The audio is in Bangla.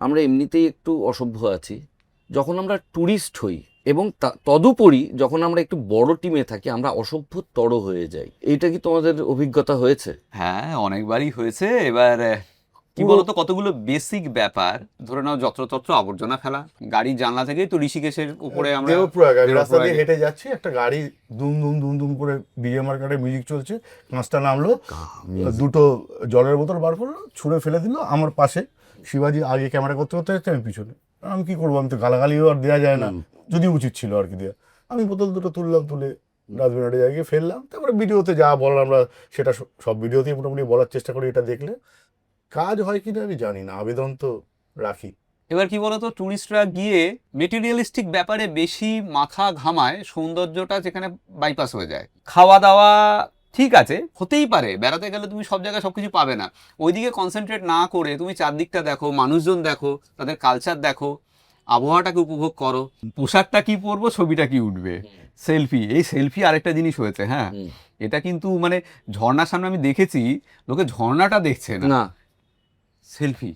আমরা এমনিতেই একটু অসভ্য আছি। যখন আমরা ট্যুরিস্ট হই এবং তদুপরি যখন আমরা একটু বড় টিমে থাকি, আমরা অসভ্যতর হয়ে যাই। এটা কি তোমাদের অভিজ্ঞতা হয়েছে? হ্যাঁ অনেকবারই হয়েছে। এবার কি বলতো কতগুলো বেসিক ব্যাপার। ধরে নাও যত্রতত্র আবর্জনা ফেলা। গাড়ির জানলা থেকেই তো ঋষিকেশের উপরে আমরা দেবপ্রয়াগ রাস্তা দিয়ে হেঁটে যাচ্ছি একটা গাড়ি দুম দুম দুম দুম করে বিজে মার্কেটে মিউজিক চলছে কাঁচটা নামলো দুটো জলের বোতল বার করল ছুঁড়ে ফেলে দিল আমার পাশে শিবাজি আগে ক্যামেরা করতে করতে যাচ্ছে আমি পিছনে। আমি কি করব আমি তো গালাগালিও আর দেওয়া যায় না। যদি উচিত ছিল আর কি দেওয়া আমি বোতল দুটো তুললাম তুলে ডাস্টবিনে জায়গায় ফেললাম তারপরে ভিডিওতে যা বলার আমরা সেটা সব- সব ভিডিওতেই মোটামুটি বলার চেষ্টা করি এটা দেখলে। কাজ হয় কিনা আমি জানি না আবেদন তো রাখি। এবার কি বলতো ট্যুরিস্টরা গিয়ে মেটেরিয়ালিস্টিক ব্যাপারে বেশি মাথা ঘামায় সৌন্দর্যটা যেখানে বাইপাস হয়ে যায়। খাওয়া দাওয়া ঠিক আছে হতেই পারে বেড়াতে গেলে তুমি সব জায়গায় সবকিছু পাবে না। ওইদিকে কনসেন্ট্রেট না করে তুমি চারদিকটা দেখো মানুষজন দেখো তাদের কালচার দেখো আবহাওয়াটাকে উপভোগ করো। পোশাকটা কি পরবো ছবিটা কি উঠবে? সেলফি এই সেলফি আরেকটা জিনিস হয়েছে হ্যাঁ। এটা কিন্তু মানে ঝর্ণার সামনে আমি দেখেছি লোকে ঝর্ণাটা দেখছে না। সেলফি।